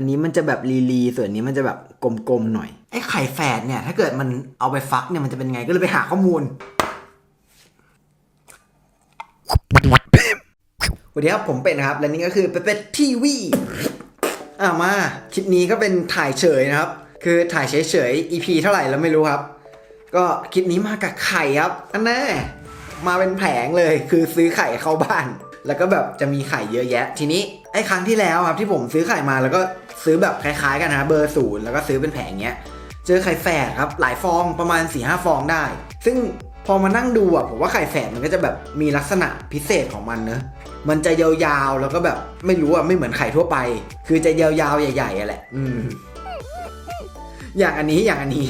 อันนี้มันจะแบบลีลีส่วนนี้มันจะแบบกลมๆหน่อย ไอ้ไข่แฝดเนี่ย ถ้าเกิดมันเอาไปฟักเนี่ยมันจะเป็นไงก็เลยไปหาข้อมูลสวัสดีครับ ผมเป็ดนะครับ และนี่ก็คือเป็ดทีวีอ่ามาคลิปนี้ก็เป็นถ่ายเฉยนะครับ คือถ่ายเฉยๆ EP เท่าไหร่แล้วไม่รู้ครับ ก็คลิปนี้มากับไข่ครับอันแน่มาเป็นแผงเลยคือซื้อไข่เข้าบ้าน แล้วก็แบบจะมีไข่เยอะแยะ ทีนี้ไอ้ครั้งที่แล้วครับที่ผมซื้อไข่มาแล้วก็ ซื้อแบบคล้ายๆกันนะเบอร์ศูนย์แล้วก็ซื้อเป็นแผงเงี้ย เจอไข่แฝดครับหลายฟองประมาณ4ีหฟองได้ ซึ่งพอมานั่งดูอะผมว่าไข่แฝดมันก็จะแบบมีลักษณะพิเศษของมันเนอะมันจะยาวๆแล้วก็แบบไม่รู้อะไม่เหมือนไข่ทั่วไป คือจะยาวๆใหญ่ๆอะแหละอืมอย่างอันนี้อย่างอันนี้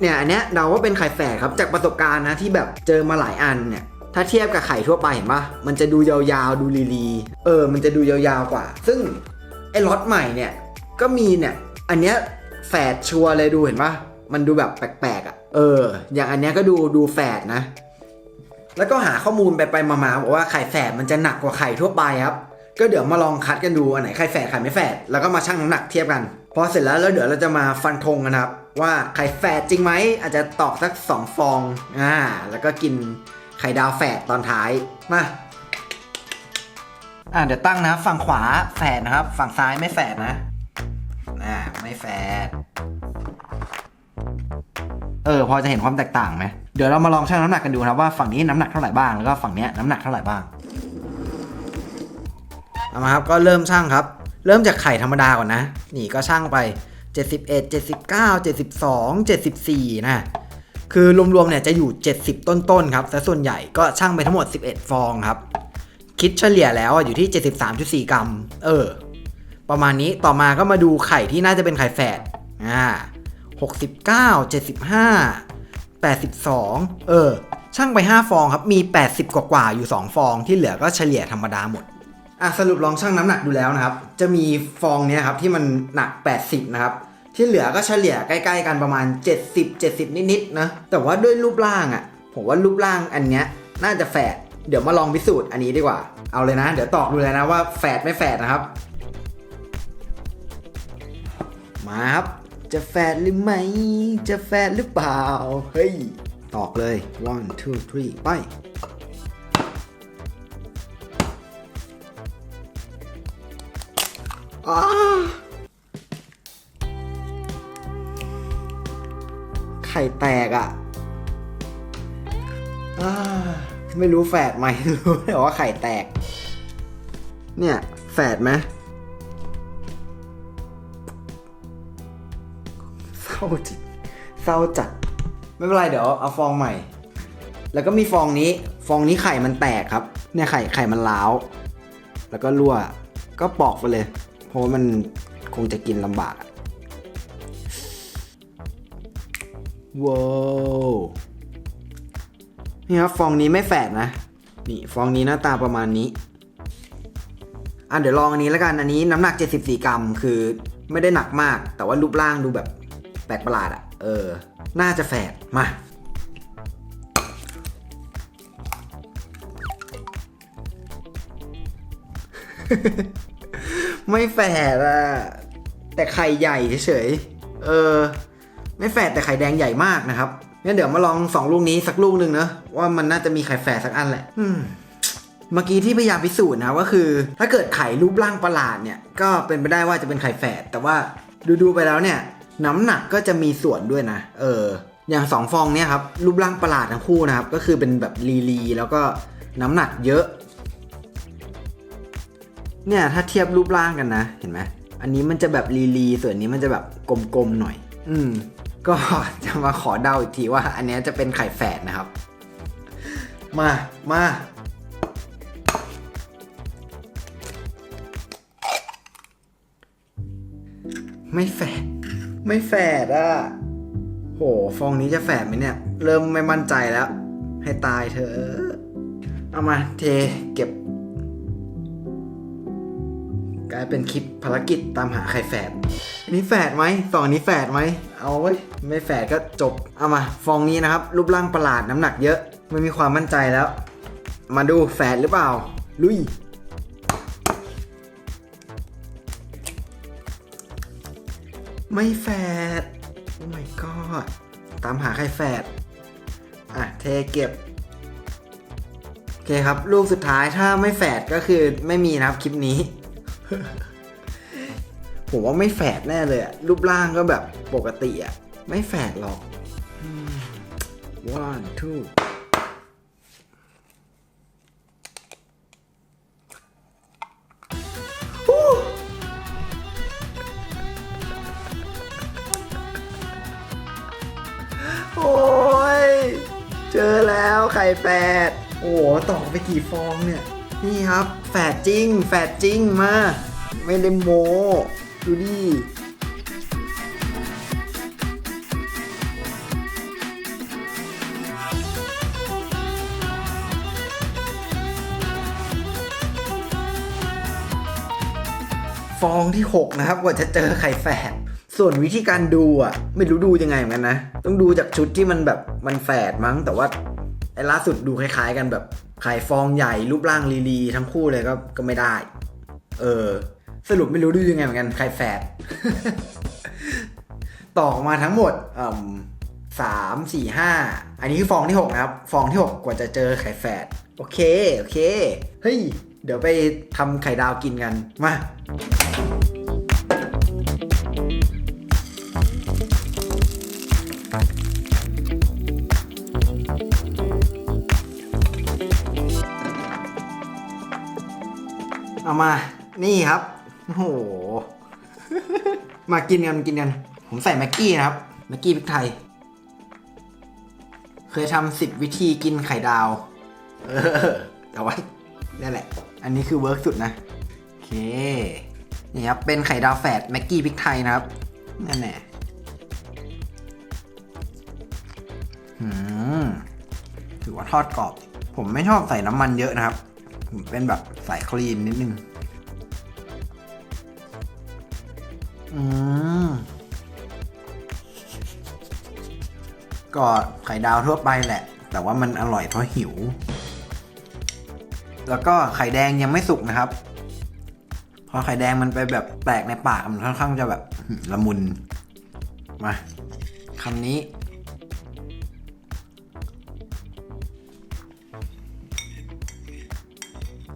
เนี่ยอันเนี้ยเดาว่าเป็นไข่แฝดครับจากประสบการณ์นะที่แบบเจอมาหลายอันเนี่ยถ้าเทียบกับไข่ทั่วไปเห็นปะมันจะดูยาวๆดูลีๆเออ มันจะดูยาวๆกว่า ซึ่งไอ้ล็อตใหม่เนี่ย ก็มีเนี่ย อันเนี้ยแฝดชัวเลยดูเห็นปะมันดูแบบแปลกๆอะ เออ อย่างอันเนี้ยก็ดูดูแฝดนะ แล้วก็หาข้อมูลไปไปมาๆบอกว่าไข่แฝดมันจะหนักกว่าไข่ทั่วไปครับ ก็เดี๋ยวมาลองคัดกันดูอันไหนไข่แฝดไข่ไม่แฝด แล้วก็มาชั่งน้ำหนักเทียบกัน พอเสร็จแล้วแล้วเดี๋ยวเราจะมาฟันธงกันครับ ว่าไข่แฝดจริงไหม อาจจะตอกสักสองฟอง อ่า แล้วก็กินไข่ดาวแฝดตอนท้าย มาอ่าเดี๋ยวตั้งนะ ฝั่งขวาแฝดนะครับ ฝั่งซ้ายไม่แฝดนะ ไม่แฝดเออพอจะเห็นความแตกต่างไหมเดี๋ยวเรามาลองชั่งน้ำหนักกันดูนะครับว่าฝั่งนี้น้ำหนักเท่าไหร่บ้างแล้วก็ฝั่งเนี้ยน้ำหนักเท่าไหร่บ้างเอามาครับก็เริ่มชั่งครับ เริ่มจากไข่ธรรมดาก่อนนะ นี่ก็ช่างไป 71 79 72 74 นะ คือรวมๆเนี่ยจะอยู่ 70 ต้นๆครับแต่ส่วนใหญ่ก็ชั่งไปทั้งหมด 11 ฟองครับ คิดเฉลี่ยแล้วอะอยู่ที่ 73.4 กรัม เออ ประมาณนี้ต่อมาก็มาดูไข่ที่น่าจะเป็นไข่แฝดอ่า69 75 82เออ ช่างไป5ฟองครับมี80กว่าๆอยู่2ฟองที่เหลือก็เฉลี่ยธรรมดาหมดอะสรุปลองชั่งน้ำหนักดูแล้วนะครับ จะมีฟองเนี้ยครับที่มันหนัก 80 นะครับ ที่เหลือก็เฉลี่ยใกล้ๆกันประมาณ 70 70 นิดๆนะแต่ว่าด้วยรูปร่างอะ ผมว่ารูปร่างอันเนี้ยน่าจะแฝดเดี๋ยวมาลองพิสูจน์อันนี้ดีกว่า เอาเลยนะ เดี๋ยวตอกดูเลยนะว่าแฝดไม่แฝดนะครับ มาครับ จะแฝดหรือไม่ จะแฝดหรือเปล่า เฮ้ย ตอกเลย one two three ไป อ้าไข่แตกอะ่ะอ่าไม่รู้แฝดไหมรู้แต่ว่าไข่แตก เนี่ย แฝดไหมาจิตเศร้าจัด ไม่เป็นไรเดี๋ยวเอาฟองใหม่ แล้วก็มีฟองนี้ ฟองนี้ไข่มันแตกครับ เนี่ยไข่ไข่มันล้าว แล้วก็รั่ว ก็ปอกไปเลย เพราะว่ามันคงจะกินลำบากว้าวนี่ครับฟองนี้ไม่แฝดนะ นี่ฟองนี้หน้าตาประมาณนี้ อะเดี๋ยวลองอันนี้แล้วกัน อันนี้น้ำหนัก 74 กรัม คือไม่ได้หนักมาก แต่ว่ารูปร่างดูแบบ แปลกประหลาดอะเออ น่าจะแฝดมา ไม่แฝดอะแต่ไข่ใหญ่เฉยๆ เออ ไม่แฝดแต่ไข่แดงใหญ่มากนะครับงั้นเดี๋ยวมาลองสองลูกนี้สักลูกหนึ่งเนอะว่ามันน่าจะมีไข่แฝดสักอันแหละเมื่อกี้ที่พยายามพิสูจน์นะก็คือ ถ้าเกิดไข่รูปร่างประหลาดเนี่ย ก็เป็นไปได้ว่าจะเป็นไข่แฝดแต่ว่าดูๆไปแล้วเนี่ย น้ำหนักก็จะมีส่วนด้วยนะ เออ อย่างสองฟองเนี่ยครับ รูปร่างประหลาดทั้งคู่นะครับ ก็คือเป็นแบบลีลีแล้วก็น้ำหนักเยอะ เนี่ยถ้าเทียบรูปร่างกันนะ เห็นไหม อันนี้มันจะแบบลีลี ส่วนนี้มันจะแบบกลมๆหน่อย อืม ก็จะมาขอเดาอีกทีว่า อันนี้จะเป็นไข่แฝดนะครับ มา มาไม่แฝด ไม่แฝดอะ โห ฟองนี้จะแฝดไหมเนี่ย เริ่มไม่มั่นใจแล้ว ให้ตายเถอะ เอามาเทเก็บ กลายเป็นคลิปภารกิจตามหาไข่แฝด อันนี้แฝดไหมสองนี้แฝดไหม เอาไว้ย ไม่แฝดก็จบ เอามา ฟองนี้นะครับ รูปร่างประหลาดน้ำหนักเยอะ ไม่มีความมั่นใจแล้ว มาดูแฝดหรือเปล่า ลุย ไม่แฝดโอ้ my god ตามหาใครแฝดอะเทเก็บ โอเคครับรูปสุดท้ายถ้าไม่แฝดก็คือไม่มีนะครับคลิปนี้ ผมว่าไม่แฝดแน่เลยอะรูปร่างก็แบบปกติอะไม่แฝดหรอก one two ไข่แฝดโอ้โหตอกไปกี่ฟองเนี่ย นี่ครับแฝดจริง แฝดจริงมา ไม่ได้โมดูดิฟองที่ 6 นะครับกว่าจะเจอไข่แฝดส่วนวิธีการดูอะ ไม่รู้ดูยังไงเหมือนกันนะ ต้องดูจากชุดที่มันแบบมันแฝดมั้ง แต่ว่า ไอ้ล่าสุดดูคล้ายๆ กันแบบไข่ฟองใหญ่รูปร่างลีลีทั้งคู่เลยก็ก็ไม่ได้ เออ สรุปไม่รู้ดูยังไงเหมือนกันไข่แฝดต่อออกมาทั้งหมดสามสี่ห้าอันนี้คือฟองที่6นะครับ ฟองที่6กว่าจะเจอไข่แฝดโอเค โอเค เฮ้ย เดี๋ยวไปทำไข่ดาวกินกัน มา เอามา นี่ครับ โอ้โห มากินกันกินกัน ผมใส่แม็กกี้นะครับ แม็กกี้พริกไทย เคยทำสิบวิธีกินไข่ดาว เออ แต่ว่านี่แหละ อันนี้คือเวิร์กสุดนะ โอเค นี่ครับ เป็นไข่ดาวแฝดแม็กกี้พริกไทยนะครับ นั่นแหละถือว่าทอดกรอบ ผมไม่ชอบใส่น้ำมันเยอะนะครับ ผมเป็นแบบ ใส่คลีนนิดนึง อืม ก็ไข่ดาวทั่วไปแหละ แต่ว่ามันอร่อยเพราะหิว แล้วก็ไข่แดงยังไม่สุกนะครับ พอไข่แดงมันไปแบบแตกในปากมันค่อนข้างจะแบบละมุน มาคำนี้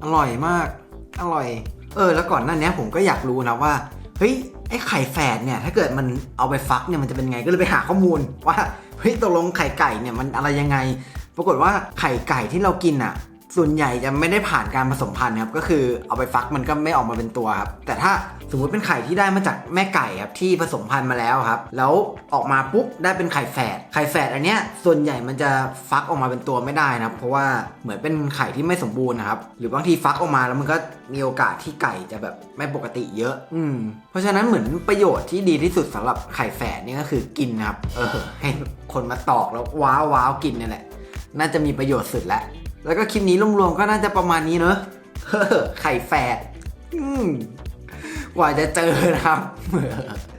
อร่อยมาก อร่อย เออ แล้วก่อนหน้านี้ผมก็อยากรู้นะว่า เฮ้ย ไอ้ไข่แฝดเนี่ย ถ้าเกิดมันเอาไปฟักเนี่ย มันจะเป็นไง ก็เลยไปหาข้อมูลว่า เฮ้ย ตกลงไข่ไก่เนี่ย มันอะไรยังไง ปรากฏว่าไข่ไก่ที่เรากินอะ ส่วนใหญ่จะไม่ได้ผ่านการผสมพันธุ์ครับก็คือเอาไปฟักมันก็ไม่ออกมาเป็นตัวครับแต่ถ้าสมมติเป็นไข่ที่ได้มาจากแม่ไก่ครับที่ผสมพันธุ์มาแล้วครับ แล้วออกมาปุ๊บได้เป็นไข่แฝดไข่แฝดอันเนี้ยส่วนใหญ่มันจะฟักออกมาเป็นตัวไม่ได้นะครับเพราะว่าเหมือนเป็นไข่ที่ไม่สมบูรณ์นะครับหรือบางทีฟักออกมาแล้วมันก็มีโอกาสที่ไก่จะแบบไม่ปกติเยอะ อืม เพราะฉะนั้นเหมือนประโยชน์ที่ดีที่สุดสำหรับไข่แฝดนี่ก็คือกินนะครับ เออ ให้คนมาตอกแล้วว้าวว้าวกินเนี่ยแหละ น่าจะมีประโยชน์สุดแล้ว แล้วก็คลิปนี้รวมๆก็น่าจะประมาณนี้เนอะเฮ้อไข่แฝดอืมกว่าจะเจอนะครับ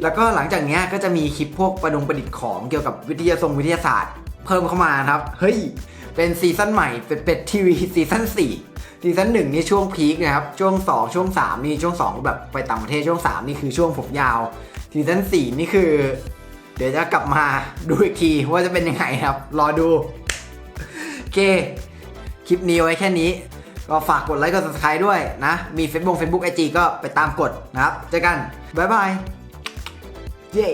แล้วก็หลังจากนี้ก็จะมีคลิปพวกประดงประดิษฐ์ของเกี่ยวกับวิทยาทรงวิทยาศาสตร์ เพิ่มเข้ามาครับ เฮ้ย เป็นซีซั่นใหม่ เป็นเป็ดทีวีซีซั่น4ซีซั่นหนึ่งนี่ช่วงพีคนะครับ ช่วง 2 ช่วง 3 นี่ช่วง 2 แบบไปต่างประเทศช่วง 3 นี่คือช่วงผมยาว ซีซั่น4 นี่คือ เดี๋ยวจะกลับมาดูอีกทีว่าจะเป็นยังไงครับ รอดูโอเค คลิปนี้ไว้แค่นี้ ก็ฝากกดไลค์กด subscribe ด้วยนะ มี Facebook Facebook IG ก็ไปตามกดนะครับ เจอกัน บ๊ายบาย เย้